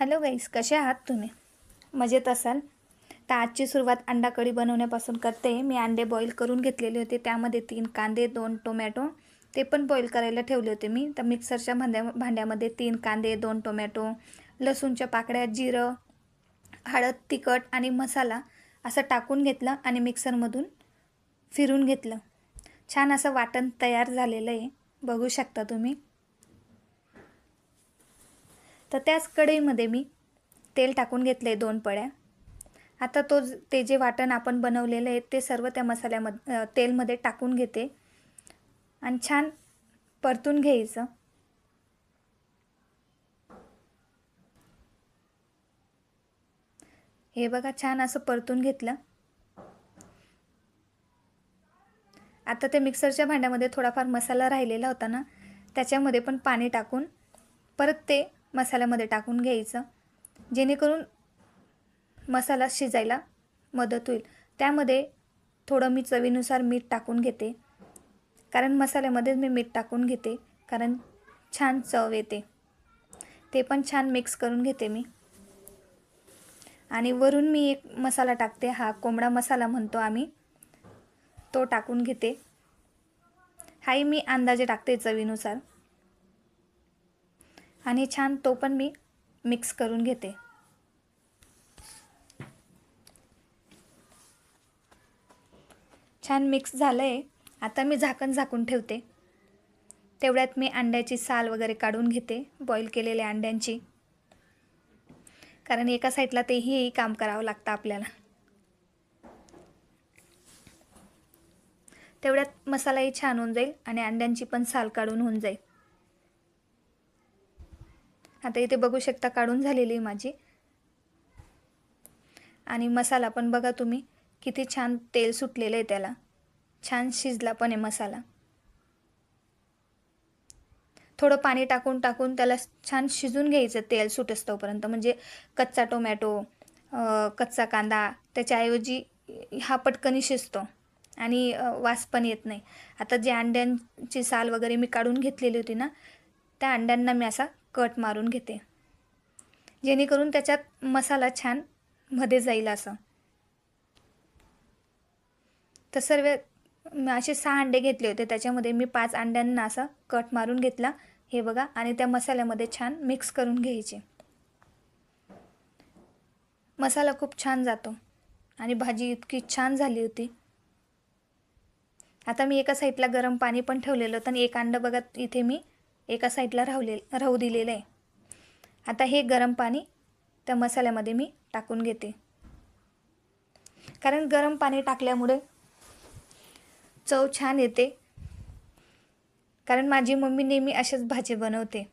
Hello गाईस कसे आहात तुम्ही? मजेत असाल? तर आजची सुरुवात अंडा कढी बनवण्यापासून करते. मी अंडे बॉईल करून घेतलेले होते. त्यामध्ये तीन कांदे दोन टोमॅटो ते पण बॉईल करायला ठेवले होते मी. तर मिक्सरच्या भांड्या भांड्यामध्ये तीन कांदे दोन टोमॅटो लसूणच्या पाकळ्या जिरं हळद तिखट आणि मसाला असं टाकून घेतलं आणि मिक्सरमधून फिरून घेतलं. छान असं वाटण तयार झालेलं आहे. बघू शकता तुम्ही. तर त्याच कढईमध्ये मी तेल टाकून घेतलं आहे दोन पळ्या. आता तो ते जे वाटण आपण बनवलेलं आहे ते सर्व त्या मसाल्यामध्ये तेलमध्ये टाकून घेते. आणि छान परतून घ्यायचं. हे बघा छान असं परतून घेतलं. आता ते मिक्सरच्या भांड्यामध्ये थोडाफार मसाला राहिलेला होता ना त्याच्यामध्ये पण पाणी टाकून परत ते मसाल्यामध्ये टाकून घ्यायचं. जेणेकरून मसाला शिजायला मदत होईल. त्यामध्ये थोडं मी चवीनुसार मीठ टाकून घेते. कारण मसाल्यामध्येच मी मीठ टाकून घेते. कारण छान चव येते. ते पण छान मिक्स करून घेते मी. आणि वरून मी एक मसाला टाकते. हा कोंबडा मसाला म्हणतो आम्ही. तो टाकून घेते. हाही मी अंदाजे टाकते चवीनुसार. आणि छान तो पण मी मिक्स करून घेते. छान मिक्स झालं आहे आता मी झाकण झाकून ठेवते. तेवढ्यात मी अंड्याची साल वगैरे काढून घेते बॉईल केलेल्या अंड्यांची. कारण एका साईडला तेही काम करावं लागतं आपल्याला. तेवढ्यात मसालाही छान होऊन जाईल आणि अंड्यांची पण साल काढून होऊन जाईल. आता इथे बघू शकता काढून झालेली आहे माझी. आणि मसाला पण बघा तुम्ही किती छान तेल सुटलेलं आहे त्याला. छान शिजला पण आहे मसाला. थोडं पाणी टाकून टाकून त्याला छान शिजून घ्यायचं तेल सुटस तोपर्यंत. म्हणजे कच्चा टोमॅटो कच्चा कांदा त्याच्याऐवजी हा पटकनी शिजतो. आणि वास पण येत नाही. आता जे अंड्यांची साल वगैरे मी काढून घेतलेली होती ना त्या अंड्यांना मी असा कट मारून घेते. जेणेकरून त्याच्यात मसाला छानमध्ये जाईल असं. तर सर्व असे सहा अंडे घेतले होते. त्याच्यामध्ये मी पाच अंड्यांना असा कट मारून घेतला. हे बघा आणि त्या मसाल्यामध्ये छान मिक्स करून घ्यायचे. मसाला खूप छान जातो. आणि भाजी इतकी छान झाली होती. आता मी एका साईडला गरम पाणी पण ठेवलेलं होतं. आणि एक अंडं बघा इथे मी एका साईडला राहले राहू दिलेलं आहे. आता हे गरम पाणी त्या मसाल्यामध्ये मी टाकून घेते. कारण गरम पाणी टाकल्यामुळे चव छान येते. कारण माझी मम्मी नेहमी अशाच भाजी बनवते.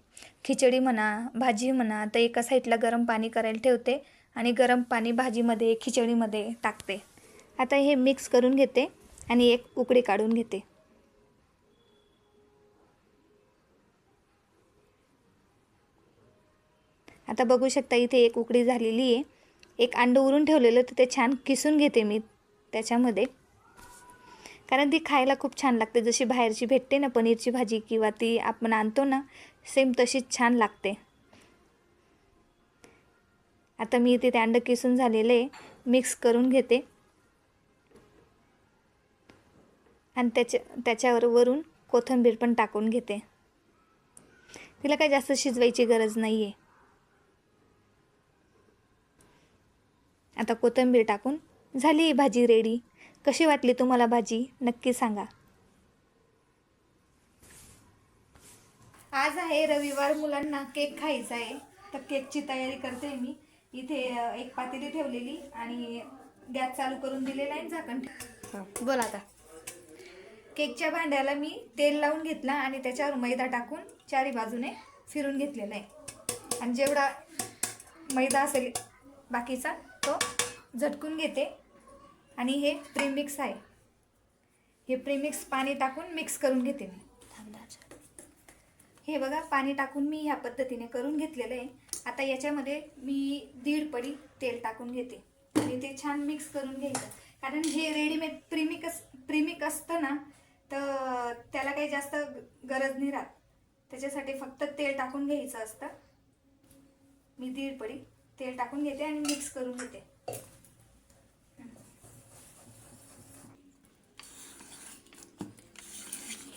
खिचडी म्हणा भाजी म्हणा तर एका साईडला गरम पाणी करायला ठेवते आणि गरम पाणी भाजीमध्ये खिचडीमध्ये टाकते. आता हे मिक्स करून घेते आणि एक उकडी काढून घेते. आता बघू शकता इथे एक उकडी झालेली आहे. एक अंडं उरून ठेवलेलं तर ते छान किसून घेते मी त्याच्यामध्ये. कारण ती खायला खूप छान लागते. जशी बाहेरची भेटते ना पनीरची भाजी किंवा ती आपण आणतो ना सेम तशीच छान लागते. आता मी इथे ते अंडं किसून झालेले मिक्स करून घेते. आणि त्याच्या त्याच्यावर वरून कोथिंबीर पण टाकून घेते. तिला काही जास्त शिजवायची गरज नाही आहे आता कोथिंबीर टाकून झाली ही भाजी रेडी कशी वाटली तुम्हाला भाजी? नक्की सांगा. आज आहे रविवार मुलांना केक खायचा आहे. तर केकची तयारी करते मी. इथे एक पातेली ठेवलेली आणि गॅस चालू करून दिलेला आहे झाकण बोला आता. केकच्या भांड्याला मी तेल लावून घेतला आणि त्याच्यावर मैदा टाकून चारी बाजूने फिरून घेतलेला आहे. आणि जेवढा मैदा असेल बाकीचा तो झटकून घेते. आणि हे प्रीमिक्स आहे. हे प्रीमिक्स पाणी टाकून मिक्स करून घेते मी. हे बघा पाणी टाकून मी ह्या पद्धतीने करून घेतलेलं आहे. आता याच्यामध्ये मी दीड पडी तेल टाकून घेते. आणि ते छान मिक्स करून घ्यायचं. कारण हे रेडीमेड प्रीमिक अस प्रीमिक असतं ना तर त्याला काही जास्त गरज नाही राहत. त्याच्यासाठी फक्त तेल टाकून घ्यायचं असतं. मी दीड पडी तेल टाकून घेते आणि मिक्स करून घेते.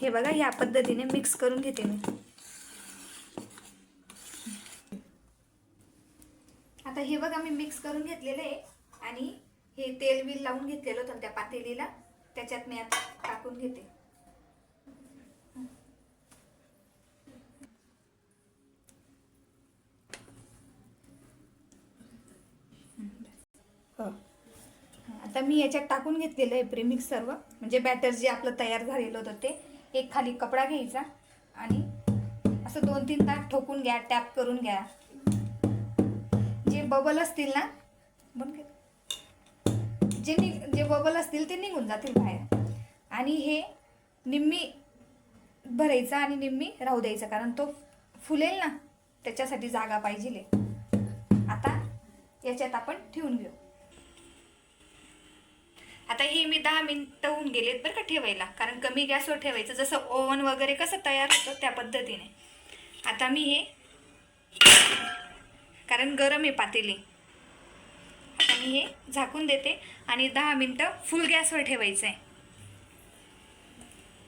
हे बघा ह्या पद्धतीने मिक्स करून घेते मी. आता हे बघा मी मिक्स करून घेतलेलं आहे आणि हे तेल बिल लावून घेतलेलं होतं त्या पातेलीला. त्याच्यात मी आता टाकून घेते. आता मी याच्यात टाकून घेतलेलं आहे प्रेमिक्स सर्व. म्हणजे बॅटर जे आपलं तयार झालेलं होतं ते. एक खाली कपडा घ्यायचा आणि असं दोन तीन तास ठोकून घ्या टॅप करून घ्या. जे बबल असतील ना बन जे नि जे बबल असतील ते निघून जातील बाहेर. आणि हे निम्मी भरायचं आणि निम्मी राहू द्यायचं कारण तो फुलेल ना त्याच्यासाठी जागा पाहिजे आता याच्यात आपण ठेवून घेऊ. आता हे मी दहा मिनटं होऊन गेलेत बरं का ठेवायला. कारण कमी गॅसवर ठेवायचं जसं ओव्हन वगैरे कसं तयार होतं त्या पद्धतीने. आता मी हे कारण गरम आहे पातेली. आता मी हे झाकून देते आणि दहा मिनटं फुल गॅसवर ठेवायचं आहे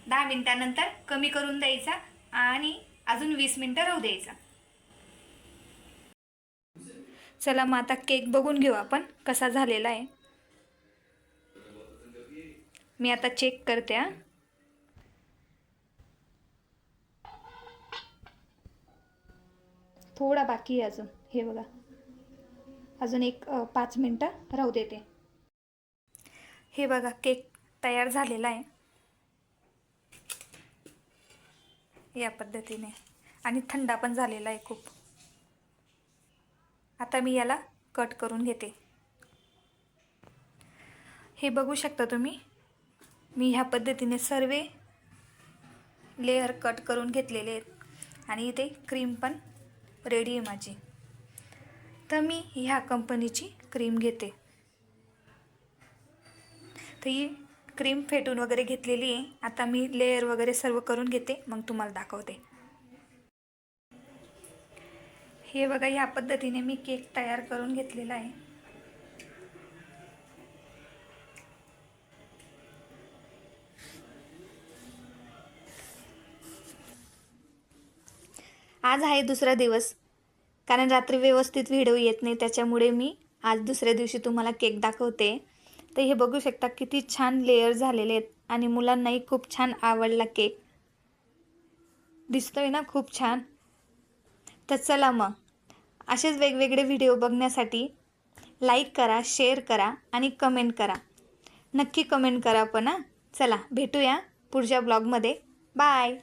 दहा मिनटानंतर कमी करून द्यायचा आणि अजून वीस मिनटं राहू द्यायचा. चला मग आता केक बघून घेऊ आपण कसा झालेला आहे. मी आता चेक करते हा. थोडा बाकी आहे अजून. हे बघा. अजून एक पाच मिनटं राहू देते. हे बघा केक तयार झालेला आहे. या पद्धतीने. आणि थंडा पण झालेला आहे खूप. आता मी याला कट करून घेते. हे बघू शकता तुम्ही? मी ह्या पद्धतीने सर्व लेअर कट करून घेतलेले आहेत. आणि इथे क्रीम पण रेडी आहे माझी. तर मी ह्या कंपनीची क्रीम घेते. तर ही क्रीम फेटून वगैरे घेतलेली आहे. आता मी लेअर वगैरे सर्व करून घेते. मग तुम्हाला दाखवते. हे बघा ह्या पद्धतीने मी केक तयार करून घेतलेला आहे. आज आहे दुसरा दिवस. कारण रात्री व्यवस्थित व्हिडिओ येत नाही त्याच्यामुळे मी आज दुसऱ्या दिवशी तुम्हाला केक दाखवते. तर हे बघू शकता किती छान लेअर झालेले आहेत आणि मुलांनाही खूप छान आवडला केक. दिसतोय ना खूप छान? तर चला मग. असेच वेगवेगळे व्हिडिओ बघण्यासाठी लाईक करा शेअर करा आणि कमेंट करा. नक्की कमेंट करा पण हां. चला भेटूया पुढच्या ब्लॉगमध्ये बाय